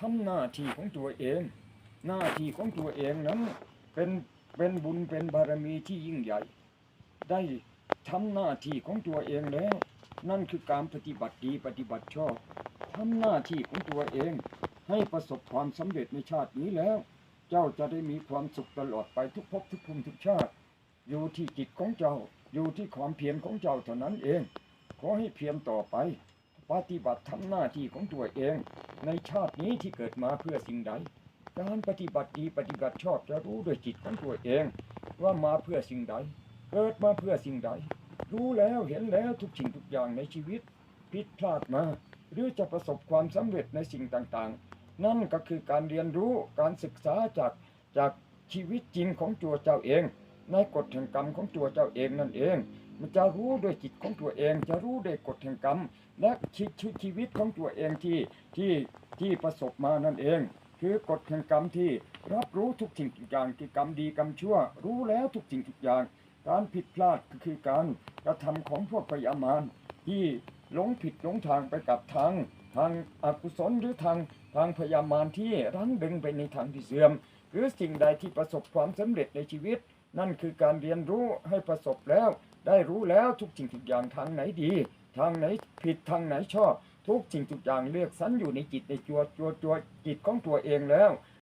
ทำหน้าที่ของตัวเอง หน้าที่ของตัวเองนั้นเป็นเป็นบุญเป็นบารมีที่ยิ่งใหญ่ ได้ทำหน้าที่ของตัวเองแล้ว นั่นคือการปฏิบัติดีปฏิบัติชอบทำหน้าที่ของตัวเอง ให้ประสบความสำเร็จในชาตินี้แล้ว เจ้าจะได้มีความสุขตลอดไปทุกภพทุกภูมิทุกชาติ อยู่ที่จิตของเจ้าอยู่ที่ความเพียรของเจ้าเท่านั้นเอง ขอให้เพียรต่อไป ปฏิบัติทำหน้าที่ของตัวเอง ในชาตินี้ที่เกิดมาเพื่อสิ่งใด การปฏิบัติดีปฏิบัติชอบจะรู้ด้วยจิตของตัวเอง ว่ามาเพื่อสิ่งใด เกิดมาเพื่อสิ่งใด รู้แล้วเห็นแล้วทุกสิ่งทุกอย่างในชีวิต ผิดพลาดมา หรือจะประสบความสำเร็จในสิ่งต่างๆ นั่นก็คือการเรียนรู้การศึกษาจากจากชีวิตจริงของตัวเจ้าเอง ในกฎแห่งกรรมของตัวเจ้าเองนั่นเอง มันจะรู้ด้วยจิตของตัวเอง จะรู้ด้วยกฎแห่งกรรม และชีชชีวิตของตัวเองที่ที่ที่ประสบมานั่นเอง คือกฎแห่งกรรมที่รับรู้ทุกสิ่งทุกอย่างที่กรรมดีกรรมชั่ว รู้แล้วทุกสิ่งทุกอย่าง การผิดพลาดก็คือการกระทำของพวกพยามารที่หลงผิดหลงทางไปกับทางทางอกุศลหรือทางทางพยามารที่รั้งดึงไปในทางที่เสื่อม หรือสิ่งใดที่ประสบความสำเร็จในชีวิต นั่นคือการเรียนรู้ให้ประสบแล้ว ได้รู้แล้วทุกสิ่งทุกอย่างทางไหนดี ทางไหนผิดทางไหนชอบ ทุกสิ่งทุกอย่างเลือกสรรอยู่ในจิตในจัวจัวจัวจิตของตัวเองแล้ว